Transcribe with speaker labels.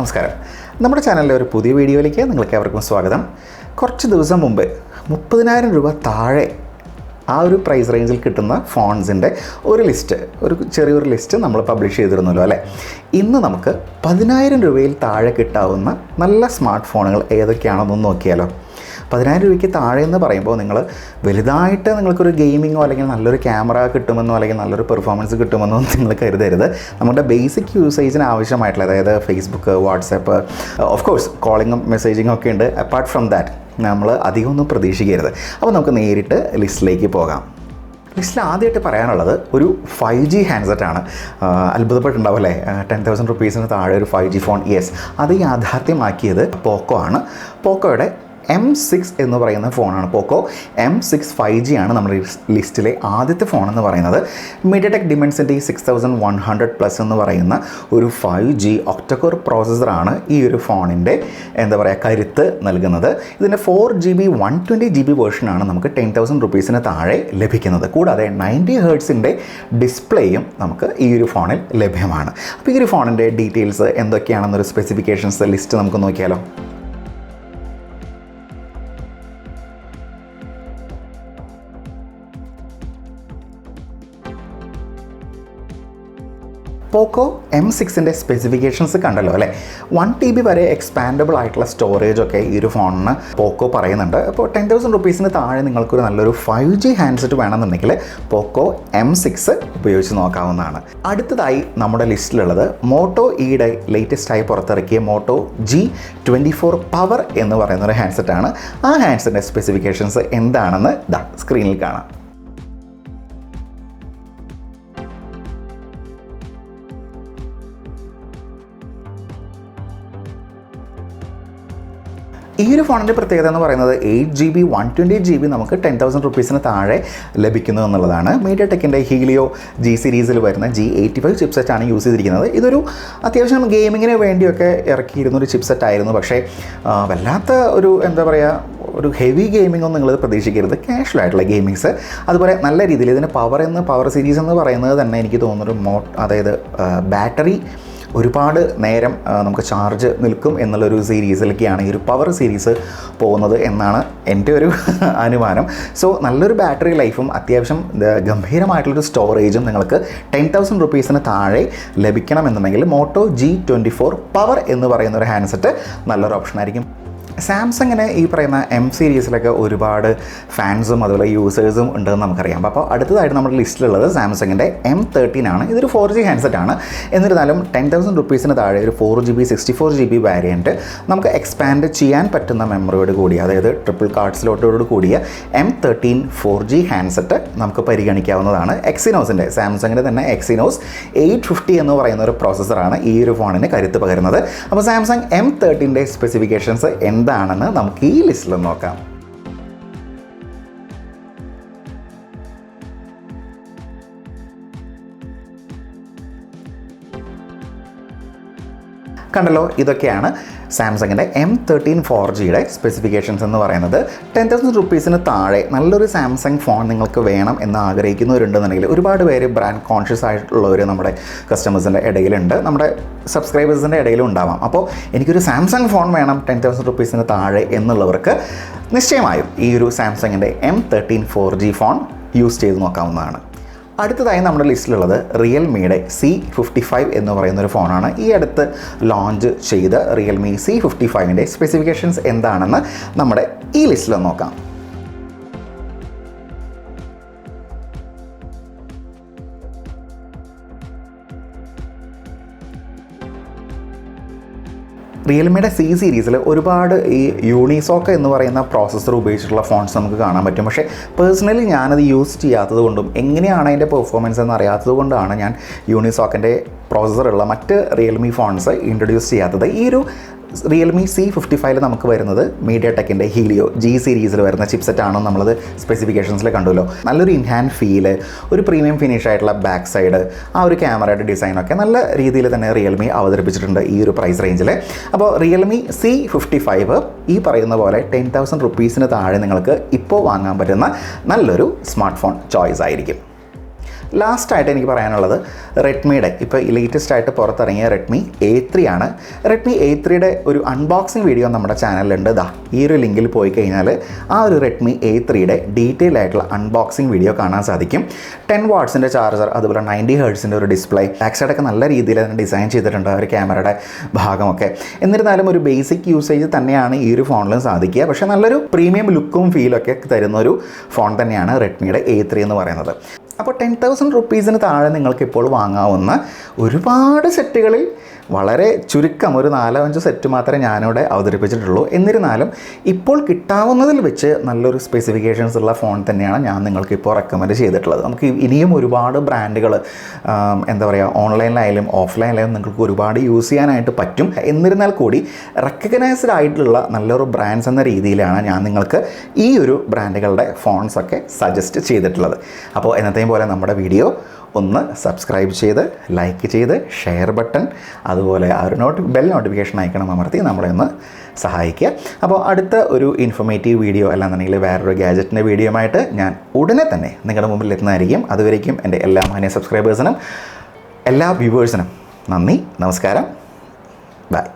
Speaker 1: നമസ്കാരം. നമ്മുടെ ചാനലിലെ ഒരു പുതിയ വീഡിയോയിലേക്ക് നിങ്ങൾക്ക് ഏവർക്കും സ്വാഗതം. കുറച്ച് ദിവസം മുമ്പ് മുപ്പതിനായിരം രൂപ താഴെ ആ ഒരു പ്രൈസ് റേഞ്ചിൽ കിട്ടുന്ന ഫോൺസിന്റെ ഒരു ലിസ്റ്റ് ഒരു ചെറിയൊരു ലിസ്റ്റ് നമ്മൾ പബ്ലിഷ് ചെയ്തിരുന്നല്ലോ അല്ലേ? ഇന്ന് നമുക്ക് പതിനായിരം രൂപയിൽ താഴെ കിട്ടാവുന്ന നല്ല സ്മാർട്ട് ഫോണുകൾ ഏതൊക്കെയാണെന്നൊന്ന് നോക്കിയാലോ. പതിനായിരം രൂപയ്ക്ക് താഴെ എന്ന് പറയുമ്പോൾ നിങ്ങൾ വലുതായിട്ട് നിങ്ങൾക്കൊരു ഗെയിമിങ്ങോ അല്ലെങ്കിൽ നല്ലൊരു ക്യാമറ കിട്ടുമെന്നോ അല്ലെങ്കിൽ നല്ലൊരു പെർഫോമൻസ് കിട്ടുമെന്നോ നിങ്ങൾ കരുതരുത്. നമ്മുടെ ബേസിക് യൂസേജിന് ആവശ്യമായിട്ടുള്ള അതായത് ഫേസ്ബുക്ക് വാട്സാപ്പ് ഓഫ് കോഴ്സ് കോളിങ്ങും മെസ്സേജിങ്ങും ഒക്കെ ഉണ്ട്. അപ്പാർട്ട് ഫ്രം ദാറ്റ് നമ്മൾ അധികമൊന്നും പ്രതീക്ഷിക്കരുത്. അപ്പോൾ നമുക്ക് നേരിട്ട് ലിസ്റ്റിലേക്ക് പോകാം. ലിസ്റ്റിൽ ആദ്യമായിട്ട് പറയാനുള്ളത് ഒരു ഫൈവ് ജി ഹാൻഡ്സെറ്റാണ് അത്ഭുതപ്പെട്ടുണ്ടാവും അല്ലേ? ടെൻ തൗസൻഡ് റുപ്പീസിന് താഴെ ഒരു ഫൈവ് ജി ഫോൺ യെസ് അത് യാഥാർത്ഥ്യമാക്കിയത് പോക്കോ ആണ്. പോക്കോയുടെ എം സിക്സ് എന്ന് പറയുന്ന ഫോണാണ് Poco. M six five G ആണ് നമ്മുടെ ലിസ്റ്റിലെ ആദ്യത്തെ ഫോൺ എന്ന് പറയുന്നത്. മീഡിയടെക് ഈ six thousand one hundred plus എന്ന് പറയുന്ന ഒരു ഫൈവ് ജി ഒക്ടക്കോർ പ്രോസസ്സറാണ് ഈ ഒരു ഫോണിന്റെ എന്താ പറയുക കരുത്ത് നൽകുന്നത്. ഇതിന്റെ four G B one twenty G B വേർഷനാണ് നമുക്ക് ടെൻ തൗസൻഡ് റുപ്പീസിന് താഴെ ലഭിക്കുന്നത്. കൂടാതെ നയന്റി ഹേർട്സിന്റെ ഡിസ്പ്ലേയും നമുക്ക് ഈ ഒരു ഫോണിൽ ലഭ്യമാണ്. അപ്പോൾ ഈ ഒരു ഫോണിന്റെ ഡീറ്റെയിൽസ് എന്തൊക്കെയാണെന്നൊരു സ്പെസിഫിക്കേഷൻസ് ലിസ്റ്റ് നമുക്ക് നോക്കിയാലോ? പോക്കോ എം സിക്സിന്റെ സ്പെസിഫിക്കേഷൻസ് കണ്ടല്ലോ അല്ലേ? വൺ ടി ബി വരെ എക്സ്പാൻഡബിൾ ആയിട്ടുള്ള സ്റ്റോറേജ് ഒക്കെ ഈ ഒരു ഫോണിന് പോക്കോ പറയുന്നുണ്ട്. അപ്പോൾ ടെൻ തൗസൻഡ് റുപ്പീസിന് താഴെ നിങ്ങൾക്കൊരു നല്ലൊരു ഫൈവ് ജി ഹാൻഡ്സെറ്റ് വേണമെന്നുണ്ടെങ്കിൽ പോക്കോ എം സിക്സ് ഉപയോഗിച്ച് നോക്കാവുന്നതാണ്. അടുത്തതായി നമ്മുടെ ലിസ്റ്റിലുള്ളത് മോട്ടോ ഈയുടെ ലേറ്റസ്റ്റ് ആയി പുറത്തിറക്കിയ Moto G twenty four power എന്ന് പറയുന്ന ഒരു ഹാൻഡ്സെറ്റാണ് ആ ഹാൻഡ്സെറ്റിന്റെ സ്പെസിഫിക്കേഷൻസ് എന്താണെന്ന് ദാ സ്ക്രീനിൽ കാണാം. ഈ ഒരു ഫോണിന്റെ പ്രത്യേകത എന്ന് പറയുന്നത് eight G B one twenty G B നമുക്ക് ടെൻ തൗസൻഡ് റുപ്പീസിന് താഴെ ലഭിക്കുന്നു എന്നുള്ളതാണ്. മീഡിയ ടെക്കിന്റെ ഹീലിയോ ജി സീരീസിൽ വരുന്ന ജി എയ്റ്റി ഫൈവ് ചിപ്സെറ്റ് ആണ് യൂസ് ചെയ്തിരിക്കുന്നത്. ഇതൊരു അത്യാവശ്യം ഗെയിമിങ്ങിന് വേണ്ടിയൊക്കെ ഇറക്കിയിരുന്ന ഒരു ചിപ്സെറ്റ് ആയിരുന്നു പക്ഷേ വല്ലാത്ത ഒരു എന്താ പറയുക ഒരു ഹെവി ഗെയിമിംഗ് ഒന്നും നിങ്ങളിത് പ്രതീക്ഷിക്കരുത്. കാഷ്വൽ ആയിട്ടുള്ള ഗെയിമിങ്സ് അതുപോലെ നല്ല രീതിയിൽ ഇതിന് പവർ എന്ന് പവർ സീരീസ് എന്ന് പറയുന്നത് തന്നെ എനിക്ക് തോന്നുന്നൊരു മോ അതായത് ബാറ്ററി ഒരുപാട് നേരം നമുക്ക് ചാർജ് നിൽക്കും എന്നുള്ളൊരു സീരീസിലേക്കാണ് ഈ ഒരു പവർ സീരീസ് പോകുന്നത് എന്നാണ് എന്റെ ഒരു അനുമാനം. സോ നല്ലൊരു ബാറ്ററി ലൈഫും അത്യാവശ്യം ഗംഭീരമായിട്ടുള്ളൊരു സ്റ്റോറേജും നിങ്ങൾക്ക് ടെൻ തൗസൻഡ് റുപ്പീസിന് താഴെ ലഭിക്കണമെന്നുണ്ടെങ്കിൽ Moto G twenty four power എന്ന് പറയുന്ന ഒരു ഹാൻഡ്സെറ്റ് നല്ലൊരു ഓപ്ഷനായിരിക്കും സാംസങ്ങിന് ഈ പറയുന്ന എം സീരീസിലൊക്കെ ഒരുപാട് ഫാൻസും അതുപോലെ യൂസേഴ്സും ഉണ്ടെന്ന് നമുക്കറിയാം. അപ്പോൾ അടുത്തതായിട്ട് നമ്മുടെ ലിസ്റ്റിലുള്ളത് സാംസങ്ങിന്റെ എം തേർട്ടീൻ ആണ്. ഇതൊരു ഫോർ ജി ഹാൻഡ്സെറ്റ് ആണ്. എന്നിരുന്നാലും ടെൻ തൗസൻഡ് റുപ്പീസിന് താഴെ ഒരു four G B sixty four G B variant നമുക്ക് എക്സ്പാൻഡ് ചെയ്യാൻ പറ്റുന്ന മെമ്മറിയോട് കൂടി അതായത് ട്രിപ്പിൾ കാർഡ്സിലോട്ടോട് കൂടിയ M thirteen four G handset നമുക്ക് പരിഗണിക്കാവുന്നതാണ് എക്സിനോസിന്റെ സാംസങ്ങിന്റെ തന്നെ എക്സിനോസ് എയ്റ്റ് ഫിഫ്റ്റി എന്ന് പറയുന്ന ഒരു പ്രോസസ്സറാണ് ഈ ഒരു ഫോണിന് കരുത്ത് പകരുന്നത്. അപ്പോൾ സാംസങ് എം തേർട്ടീന്റെ സ്പെസിഫിക്കേഷൻസ് എന്താണെന്ന് നമുക്ക് ഈ ലിസ്റ്റിൽ നോക്കാം. കണ്ടല്ലോ ഇതൊക്കെയാണ് സാംസങ്ങിന്റെ എം തേർട്ടീൻ ഫോർ ജിയുടെ സ്പെസിഫിക്കേഷൻസ് എന്ന് പറയുന്നത്. ടെൻ തൗസൻഡ് റുപ്പീസിന് താഴെ നല്ലൊരു സാംസങ് ഫോൺ നിങ്ങൾക്ക് വേണം എന്ന് ആഗ്രഹിക്കുന്നവരുണ്ടെന്നുണ്ടെങ്കിൽ ഒരുപാട് പേര് ബ്രാൻഡ് കോൺഷ്യസ് ആയിട്ടുള്ളവർ നമ്മുടെ കസ്റ്റമേഴ്സിന്റെ ഇടയിലുണ്ട്. നമ്മുടെ സബ്സ്ക്രൈബേഴ്സിന്റെ ഇടയിലും ഉണ്ടാവാം. അപ്പോൾ എനിക്കൊരു സാംസങ് ഫോൺ വേണം ടെൻ തൗസൻഡ് റുപ്പീസിന് താഴെ എന്നുള്ളവർക്ക് നിശ്ചയമായും ഈ ഒരു സാംസങ്ങിന്റെ M thirteen four G phone use ചെയ്ത് നോക്കാവുന്നതാണ്. അടുത്തതായി നമ്മുടെ ലിസ്റ്റിലുള്ളത് റിയൽമിയുടെ സി ഫിഫ്റ്റി ഫൈവ് എന്ന് പറയുന്ന ഒരു ഫോണാണ് ഈ അടുത്ത് ലോഞ്ച് ചെയ്ത റിയൽമി സി ഫിഫ്റ്റി ഫൈവിന്റെ സ്പെസിഫിക്കേഷൻസ് എന്താണെന്ന് നമ്മുടെ ഈ ലിസ്റ്റിൽ നോക്കാം. റിയൽമിയുടെ സി സീരീസിൽ ഒരുപാട് ഈ യൂണിസോക്ക് എന്ന് പറയുന്ന പ്രോസസ്സർ ഉപയോഗിച്ചിട്ടുള്ള ഫോൺസ് നമുക്ക് കാണാൻ പറ്റും. പക്ഷേ പേഴ്സണലി ഞാനത് യൂസ് ചെയ്യാത്തത് കൊണ്ടും എങ്ങനെയാണ് അതിന്റെ പെർഫോമൻസ് എന്ന് അറിയാത്തത് കൊണ്ടാണ് ഞാൻ യൂണിസോക്കിന്റെ പ്രോസസ്സറുള്ള മറ്റ് റിയൽമി ഫോൺസ് ഇൻട്രൊഡ്യൂസ് ചെയ്യാത്തത്. ഈ ഒരു റിയൽമി സി ഫിഫ്റ്റി ഫൈവിൽ നമുക്ക് വരുന്നത് മീഡിയ ടെക്കിന്റെ ഹീലിയോ ജി സീരീസിൽ വരുന്ന ചിപ്സെറ്റ് ആണോ നമ്മളത് സ്പെസിഫിക്കേഷൻസിൽ കണ്ടുല്ലോ. നല്ലൊരു ഇൻഹാൻഡ് ഫീൽ ഒരു പ്രീമിയം ഫിനിഷ് ആയിട്ടുള്ള ബാക്ക് സൈഡ് ആ ഒരു ക്യാമറയുടെ ഡിസൈനൊക്കെ നല്ല രീതിയിൽ തന്നെ റിയൽമി അവതരിപ്പിച്ചിട്ടുണ്ട് ഈ ഒരു പ്രൈസ് റേഞ്ചിൽ അപ്പോൾ റിയൽമി സി ഫിഫ്റ്റി ഫൈവ് ഈ പറയുന്ന പോലെ ടെൻ തൗസൻഡ് റുപ്പീസിന് താഴെ നിങ്ങൾക്ക് ഇപ്പോൾ വാങ്ങാൻ പറ്റുന്ന നല്ലൊരു സ്മാർട്ട് ഫോൺ ചോയ്സ് ആയിരിക്കും. ലാസ്റ്റായിട്ട് എനിക്ക് പറയാനുള്ളത് റെഡ്മിയുടെ ഇപ്പോൾ ലേറ്റസ്റ്റ് ആയിട്ട് പുറത്തിറങ്ങിയ റെഡ്മി എ ത്രീ ആണ്. റെഡ്മി എ ത്രീയുടെ ഒരു അൺബോക്സിംഗ് വീഡിയോ നമ്മുടെ ചാനലിലുണ്ട് ദാ ഈ ഒരു ലിങ്കിൽ പോയി കഴിഞ്ഞാൽ ആ ഒരു റെഡ്മി എ ത്രീയുടെ ഡീറ്റെയിൽ ആയിട്ടുള്ള അൺബോക്സിംഗ് വീഡിയോ കാണാൻ സാധിക്കും. ടെൻ വാട്ട്സിന്റെ ചാർജർ അതുപോലെ നയന്റി ഹേർട്സിന്റെ ഒരു ഡിസ്പ്ലേ ബാക്ക് സൈഡൊക്കെ നല്ല രീതിയിൽ തന്നെ ഡിസൈൻ ചെയ്തിട്ടുണ്ട് ആ ഒരു ക്യാമറയുടെ ഭാഗമൊക്കെ. എന്നിരുന്നാലും ഒരു ബേസിക് യൂസേജ് തന്നെയാണ് ഈ ഒരു ഫോണിലും സാധിക്കുക. പക്ഷേ നല്ലൊരു പ്രീമിയം ലുക്കും ഫീലൊക്കെ തരുന്ന ഒരു ഫോൺ തന്നെയാണ് റെഡ്മിയുടെ എ ത്രീ എന്ന് പറയുന്നത്. അപ്പോൾ ടെൻ തൗസൻഡ് റുപ്പീസിന് താഴെ നിങ്ങൾക്ക് ഇപ്പോൾ വാങ്ങാവുന്ന ഒരുപാട് സെറ്റുകളിൽ വളരെ ചുരുക്കം ഒരു നാലോ അഞ്ചോ സെറ്റ് മാത്രമേ ഞാനിവിടെ അവതരിപ്പിച്ചിട്ടുള്ളൂ. എന്നിരുന്നാലും ഇപ്പോൾ കിട്ടാവുന്നതിൽ വെച്ച് നല്ലൊരു സ്പെസിഫിക്കേഷൻസ് ഉള്ള ഫോൺ തന്നെയാണ് ഞാൻ നിങ്ങൾക്ക് ഇപ്പോൾ റെക്കമെൻഡ് ചെയ്തിട്ടുള്ളത്. നമുക്ക് ഇനിയും ഒരുപാട് ബ്രാൻഡുകൾ എന്താ പറയുക ഓൺലൈനിലായാലും ഓഫ്ലൈനിലായാലും നിങ്ങൾക്ക് ഒരുപാട് യൂസ് ചെയ്യാനായിട്ട് പറ്റും. എന്നിരുന്നാൽ കൂടി റെക്കഗ്നൈസ്ഡ് ആയിട്ടുള്ള നല്ലൊരു ബ്രാൻഡ്സ് എന്ന രീതിയിലാണ് ഞാൻ നിങ്ങൾക്ക് ഈ ഒരു ബ്രാൻഡുകളുടെ ഫോൺസൊക്കെ സജസ്റ്റ് ചെയ്തിട്ടുള്ളത്. അപ്പോൾ എന്നത്തെയും പോലെ നമ്മുടെ വീഡിയോ ഒന്ന് സബ്സ്ക്രൈബ് ചെയ്ത് ലൈക്ക് ചെയ്ത് ഷെയർ ബട്ടൺ അതുപോലെ ആ ഒരു നോട്ടി ബെൽ നോട്ടിഫിക്കേഷൻ അയക്കണം അമർത്തി നമ്മളെ ഒന്ന് സഹായിക്കുക. അപ്പോൾ അടുത്ത ഒരു ഇൻഫോർമേറ്റീവ് വീഡിയോ അല്ലാന്നുണ്ടെങ്കിൽ വേറൊരു ഗാജറ്റിന്റെ ആയിട്ട് ഞാൻ ഉടനെ തന്നെ നിങ്ങളുടെ മുമ്പിൽ എത്തുന്നതായിരിക്കും. അതുവരേക്കും എന്റെ എല്ലാ മാന്യ സബ്സ്ക്രൈബേഴ്സിനും എല്ലാ വ്യൂവേഴ്സിനും നന്ദി നമസ്കാരം. ബൈ